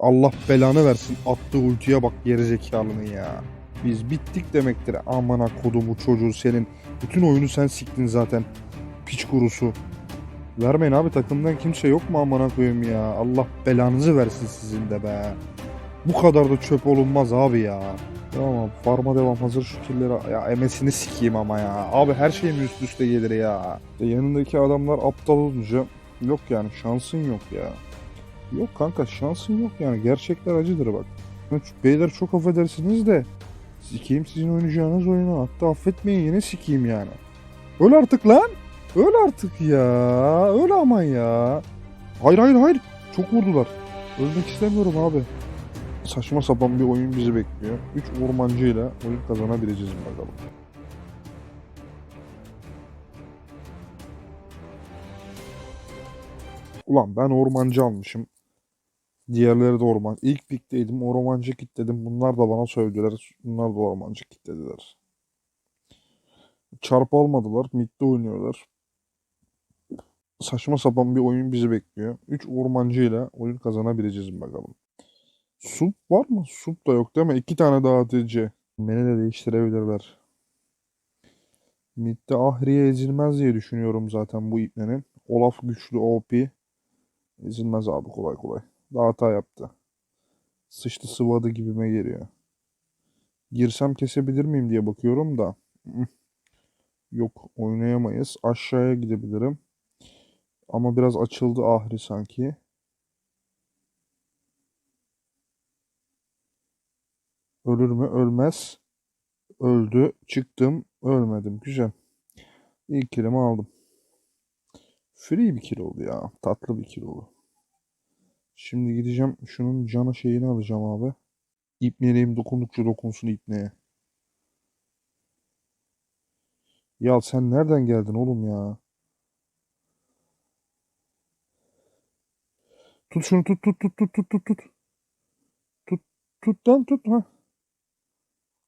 Allah belanı versin attığı ultiye bak gerizekalının ya. Biz bittik demektir. Amına kodumu çocuğu senin. Bütün oyunu sen siktin zaten. Piç kurusu. Vermeyin abi takımdan kimse yok mu amına koyayım ya. Allah belanızı versin sizin de be. Bu kadar da çöp olunmaz abi ya. Tamam abi farma devam hazır şu killeri. Ya emesini sikeyim ama ya. Abi her şey mi üst üste gelir ya. İşte yanındaki adamlar aptal olunca yok yani şansın yok ya. Yok kanka şansın yok yani. Gerçekler acıdır bak. Evet, Beyler çok affedersiniz de sikeyim sizin oynayacağınız oyunu. Hatta affetmeyin yine sikeyim yani. Öl artık lan. Öl artık ya. Öl aman ya. Hayır hayır hayır. Çok vurdular. Ölmek istemiyorum abi. Saçma sapan bir oyun bizi bekliyor. 3 ormancıyla oyun kazanabileceğiz mi bakalım. Ulan ben ormancı almışım. Diğerleri de orman. İlk pikteydim ormancı kitledim. Bunlar da bana sövdüler. Bunlar da ormancı kitlediler. Çarpı almadılar. Mid'de oynuyorlar. Saçma sapan bir oyun bizi bekliyor. 3 ormancıyla oyun kazanabileceğiz bakalım. Sup var mı? Sup da yok değil mi? İki tane daha ATC. Beni de değiştirebilirler. Mid'de Ahriye ezilmez diye düşünüyorum zaten bu iplerin. Olaf güçlü OP. Ezilmez abi kolay kolay. Daha hata yaptı. Sıçtı sıvadı gibime geliyor. Girsem kesebilir miyim diye bakıyorum da. Yok oynayamayız. Aşağıya gidebilirim. Ama biraz açıldı Ahri sanki. Ölür mü? Ölmez. Öldü. Çıktım. Ölmedim. Güzel. İlk kilimi aldım. Free bir kill oldu ya. Tatlı bir kill oldu. Şimdi gideceğim. Şunun canı şeyini alacağım abi. İpneleyim dokundukça dokunsun ipneye. Ya sen nereden geldin oğlum ya? Tut şunu tut tut tut tut tut tut tut. Tut tut lan tut ha.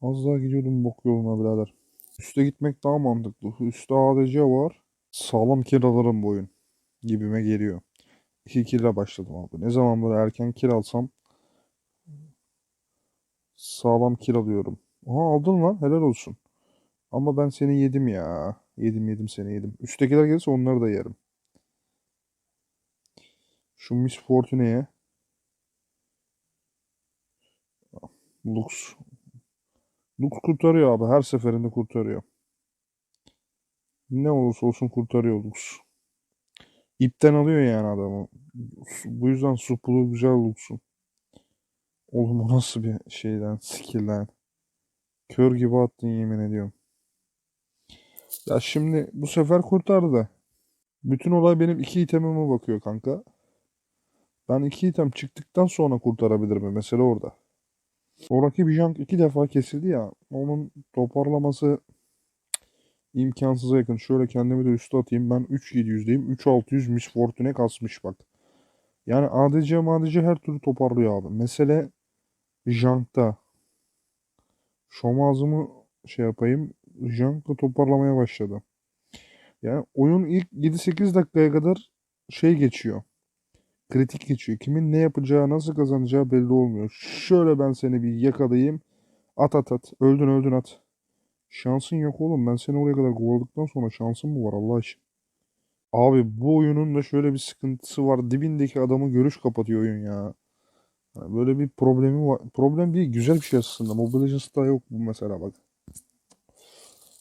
Az daha gidiyordum bok yoluna birader. Üste gitmek daha mantıklı. Üste ADC var. Sağlam kill alırım bu oyun. Gibime geliyor. 2 kill'e başladım abi. Ne zaman böyle erken kill alsam sağlam kill alıyorum. Aha aldın lan helal olsun. Ama ben seni yedim ya. Yedim yedim seni yedim. Üsttekiler gelirse onları da yerim. Şu Miss Fortune'ye Lux Lux kurtarıyor abi. Her seferinde kurtarıyor. Ne olursa olsun kurtarıyor Lux. İpten alıyor yani adamı. Bu yüzden supulu güzel Lux'un. Oğlum o nasıl bir şeyden, skill'den. Kör gibi attın yemin ediyorum. Ya şimdi bu sefer kurtardı. Bütün olay benim iki itemime bakıyor kanka. Ben iki item çıktıktan sonra kurtarabilir mi? Mesele orada. O rakip Jank iki defa kesildi ya. Onun toparlaması imkansıza yakın. Şöyle kendimi de üste atayım. Ben 3700'deyim. 3600 Miss Fortune kasmış bak. Yani ADC MADC her türlü toparlıyor abi. Mesele Jank'ta. Şom ağzımı şey yapayım. Jank'la toparlamaya başladı. Yani oyun ilk 7-8 dakikaya kadar şey geçiyor. Kritik geçiyor. Kimin ne yapacağı, nasıl kazanacağı belli olmuyor. Şöyle ben seni bir yakalayayım. At at at. Öldün öldün at. Şansın yok oğlum. Ben seni oraya kadar kovaladıktan sonra şansın mı var Allah aşkına? Abi bu oyunun da şöyle bir sıkıntısı var. Dibindeki adamı görüş kapatıyor oyun ya. Böyle bir problemi var. Problem değil. Güzel bir şey aslında. Mobile Legends'ta yok bu mesela bak.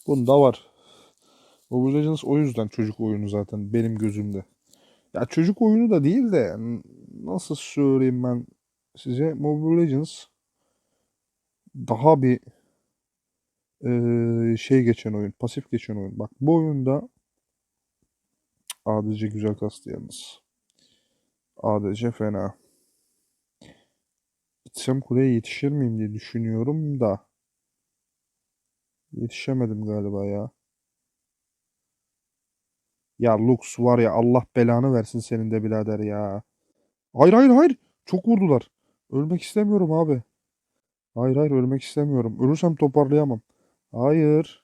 Bunda var. Mobile Legends o yüzden çocuk oyunu zaten benim gözümde. Ya çocuk oyunu da değil de nasıl söyleyeyim ben size Mobile Legends daha bir eee, şey geçen oyun, pasif geçen oyun. Bak bu oyunda ADC güzel kastı yalnız. ADC fena. Gitsem kuleye yetişir miyim diye düşünüyorum da yetişemedim galiba ya. Ya Lux var ya Allah belanı versin senin de birader ya. Hayır hayır hayır. Çok vurdular. Ölmek istemiyorum abi. Hayır hayır ölmek istemiyorum. Ölürsem toparlayamam. Hayır.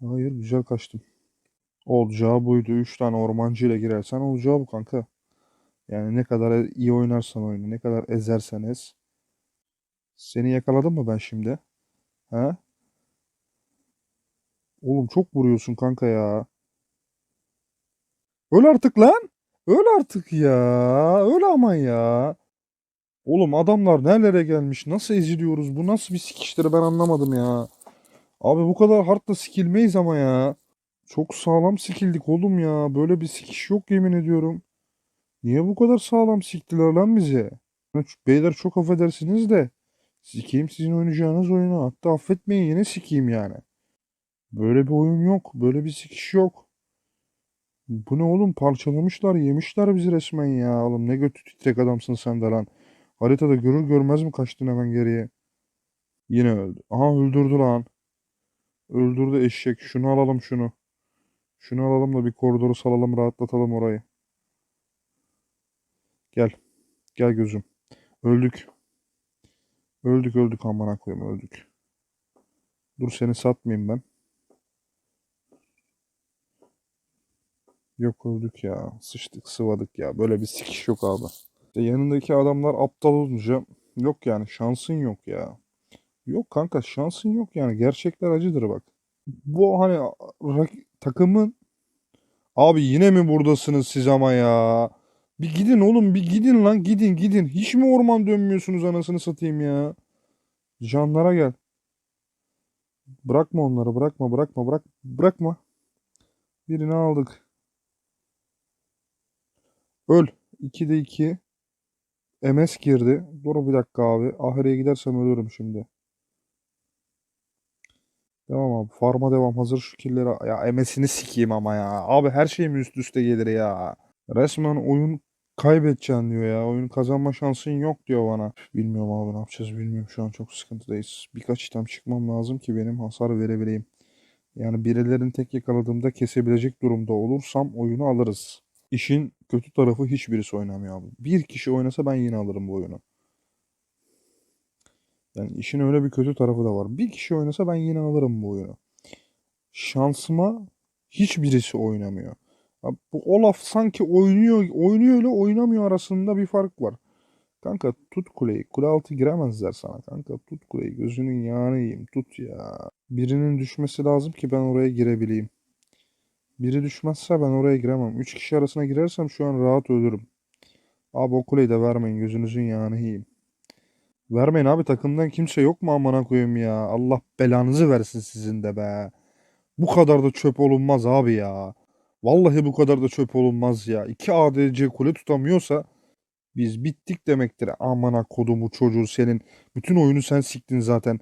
Hayır güzel kaçtım. Olacağı buydu. 3 tane ormancı ile girersen olacağı bu kanka. Yani ne kadar iyi oynarsan oyna, ne kadar ezersen ez. Seni yakaladım mı ben şimdi? Ha? Oğlum çok vuruyorsun kanka ya. Öl artık lan. Öl artık ya. Öl ama ya. Oğlum adamlar nerelere gelmiş? Nasıl eziliyoruz? Bu nasıl bir sikişleri ben anlamadım ya. Abi bu kadar hard da sikilmeyiz ama ya. Çok sağlam sikildik oğlum ya. Böyle bir sikiş yok yemin ediyorum. Niye bu kadar sağlam siktiler lan bize? Beyler çok affedersiniz de. Sikeyim sizin oynayacağınız oyunu. Hatta affetmeyin yine sikeyim yani. Böyle bir oyun yok. Böyle bir sikiş yok. Bu ne oğlum? Parçalamışlar, yemişler bizi resmen ya. Oğlum ne götü titrek adamsın sen de lan. Haritada görür görmez mi kaçtın hemen geriye? Yine öldü. Aha öldürdü lan. Öldürdü eşek. Şunu alalım şunu. Şunu alalım da bir koridoru salalım rahatlatalım orayı. Gel. Gel gözüm. Öldük. Öldük öldük amına koyayım öldük. Dur seni satmayayım ben. Yok öldük ya. Sıçtık sıvadık ya. Böyle bir sikiş yok abi. İşte yanındaki adamlar aptal olunca yok yani şansın yok ya. Yok kanka şansın yok yani. Gerçekler acıdır bak. Bu hani takımın abi yine mi buradasınız siz ama ya? Bir gidin oğlum bir gidin lan gidin gidin. Hiç mi orman dönmüyorsunuz anasını satayım ya? Canlara gel. Bırakma onları bırakma bırakma bırak bırakma. Birini aldık. Öl. 2'de 2. MS girdi. Dur bir dakika abi. Ahireye gidersem ölürüm şimdi. Devam abi. Farma devam. Hazır şu killleri. Ya MS'ini sikeyim ama ya. Abi her şey mi üst üste gelir ya. Resmen oyun kaybedeceksin diyor ya. Oyun kazanma şansın yok diyor bana. Bilmiyorum abi ne yapacağız bilmiyorum. Şu an çok sıkıntıdayız. Birkaç item çıkmam lazım ki benim hasar verebileyim. Yani birilerini tek yakaladığımda kesebilecek durumda olursam oyunu alırız. İşin kötü tarafı hiçbirisi oynamıyor abi. Bir kişi oynasa ben yine alırım bu oyunu. Yani işin öyle bir kötü tarafı da var. Bir kişi oynasa ben yine alırım bu oyunu. Şansıma hiçbirisi oynamıyor. Abi bu Olaf sanki oynuyor, oynuyor ile oynamıyor arasında bir fark var. Kanka tut kuleyi. Kule altı giremezler sana kanka. Tut kuleyi. Gözünün yağını yiyeyim. Tut ya. Birinin düşmesi lazım ki ben oraya girebileyim. Biri düşmezse ben oraya giremem. Üç kişi arasına girersem şu an rahat ölürüm. Abi o kuleyi de vermeyin. Gözünüzün yağını yiyeyim. Vermeyin abi takımdan kimse yok mu amına koyayım ya. Allah belanızı versin sizin de be. Bu kadar da çöp olunmaz abi ya. Vallahi bu kadar da çöp olunmaz ya. İki ADC kule tutamıyorsa biz bittik demektir. Amına kodumu çocuğu senin. Bütün oyunu sen siktin zaten.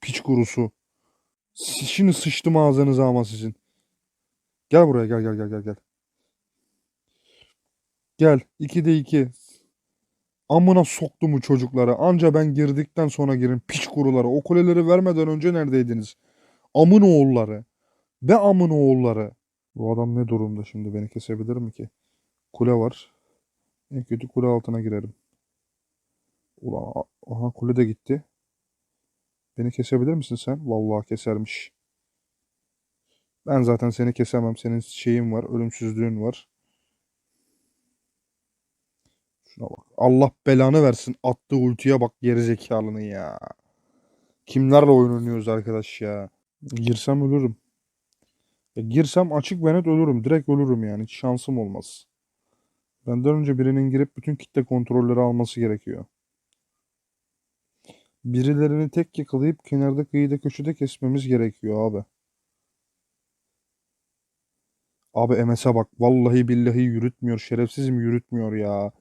Piç kurusu. Şimdi sıçtım ağzınıza ama sizin. Gel buraya gel gel gel gel gel. Gel. 2'de 2. Amına soktu mu çocuklara? Anca ben girdikten sonra girin. Piç kuruları. O kuleleri vermeden önce neredeydiniz? Amın oğulları. Be amın oğulları. Bu adam ne durumda şimdi? Beni kesebilir mi ki? Kule var. En kötü kule altına girerim. Ulan aha kule de gitti. Beni kesebilir misin sen? Vallahi kesermiş. Ben zaten seni kesemem. Senin şeyin var. Ölümsüzlüğün var. Şuna bak. Allah belanı versin. Attığı ultiye bak gerizekalının ya. Kimlerle oyun oynuyoruz arkadaş ya. Girsem ölürüm. Ya girsem açık ve net ölürüm. Direkt ölürüm yani. Hiç şansım olmaz. Benden önce birinin girip bütün kitle kontrolleri alması gerekiyor. Birilerini tek yakalayıp kenarda kıyıda köşede kesmemiz gerekiyor abi. Abi MS'e bak. Vallahi billahi yürütmüyor. Şerefsizim yürütmüyor ya.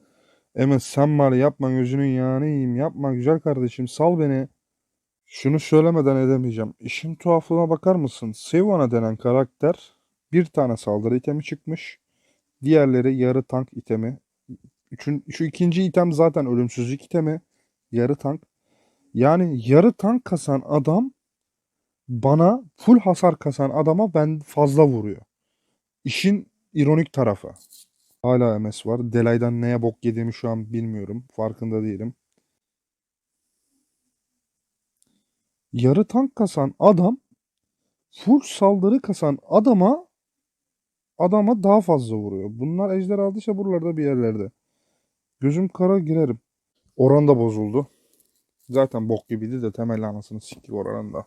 MS sen ya, yapma gözünün yağını. Yapma güzel kardeşim. Sal beni. Şunu söylemeden edemeyeceğim. İşin tuhaflığına bakar mısın? Sivana denen karakter bir tane saldırı itemi çıkmış. Diğerleri yarı tank itemi. Üçün, şu ikinci item zaten ölümsüzlük itemi. Yarı tank. Yani yarı tank kasan adam bana full hasar kasan adama ben fazla vuruyor. İşin ironik tarafı. Hala MS var. Delay'dan neye bok yediğimi şu an bilmiyorum. Farkında değilim. Yarı tank kasan adam full saldırı kasan adama adama daha fazla vuruyor. Bunlar ejder aldıysa buralarda bir yerlerde. Gözüm kara girerim. Oran da bozuldu. Zaten bok gibiydi de temel anasını siktik oranın da.